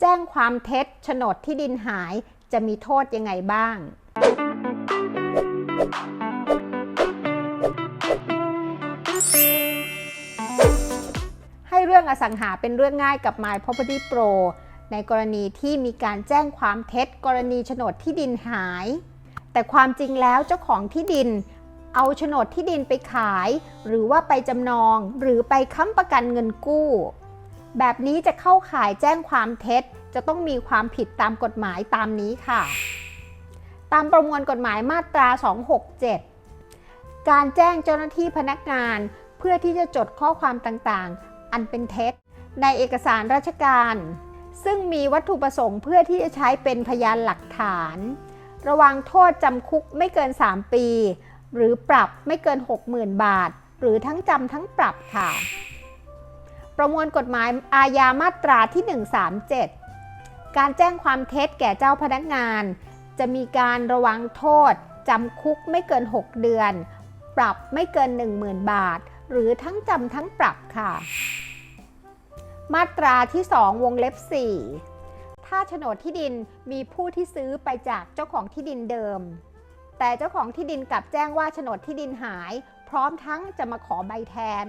แจ้งความเท็จโฉนดที่ดินหายจะมีโทษยังไงบ้าง ให้เรื่องอสังหาเป็นเรื่องง่ายกับ My Property Pro ในกรณีที่มีการแจ้งความเท็จ กรณีโฉนดที่ดินหาย แต่ความจริงแล้วเจ้าของที่ดิน เอาโฉนดที่ดินไปขาย หรือว่าไปจำนอง หรือไปค้ำประกันเงินกู้ แบบนี้จะเข้าข่ายแจ้งความเท็จ จะต้องมีความผิดตามกฎหมายตามนี้ค่ะ ตามประมวลกฎหมายมาตรา 267 การแจ้งเจ้าหน้าที่พนักงาน เพื่อที่จะจดข้อความต่างๆ อันเป็นเท็จ ในเอกสารราชการ ซึ่งมีวัตถุประสงค์เพื่อที่จะใช้เป็นพยานหลักฐาน ระวังโทษจำคุกไม่เกิน 3 ปี หรือปรับไม่เกิน 60,000 บาท หรือทั้งจำทั้งปรับค่ะ ประมวลกฎหมายอาญามาตราที่ 137 การแจ้งความเท็จแก่เจ้าพนักงาน จะมีการระวังโทษจำคุกไม่เกิน 6 เดือน ปรับไม่เกิน 10,000 บาท หรือทั้งจำทั้งปรับค่ะ มาตราที่ 2 วงเล็บ 4 ถ้าโฉนดที่ดินมีผู้ที่ซื้อไปจากเจ้าของที่ดินเดิม แต่เจ้าของที่ดินกลับแจ้งว่าโฉนดที่ดินหาย พร้อมทั้งจะมาขอใบแทน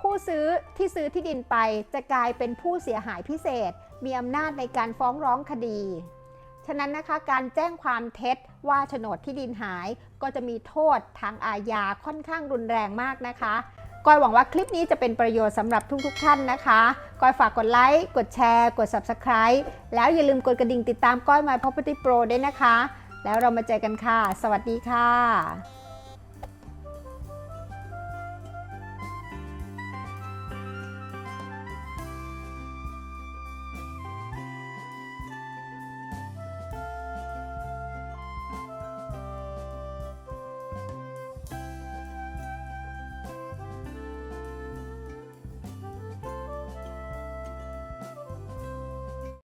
ผู้ซื้อที่ซื้อที่ดินไปจะกลายเป็นผู้เสียหายพิเศษ มีอำนาจในการฟ้องร้องคดี ฉะนั้นนะคะการแจ้งความเท็จว่าโฉนดที่ดินหาย ก็จะมีโทษทางอาญาค่อนข้างรุนแรงมากนะคะก้อยหวังว่าคลิปนี้จะเป็นประโยชน์สำหรับทุกๆท่านนะคะก้อยฝากกดไลค์ กดแชร์ กด Subscribe แล้วอย่าลืมกดกระดิ่งติดตามก้อย My Property Pro ด้วยนะคะ แล้วเรามาเจอกันค่ะ สวัสดีค่ะ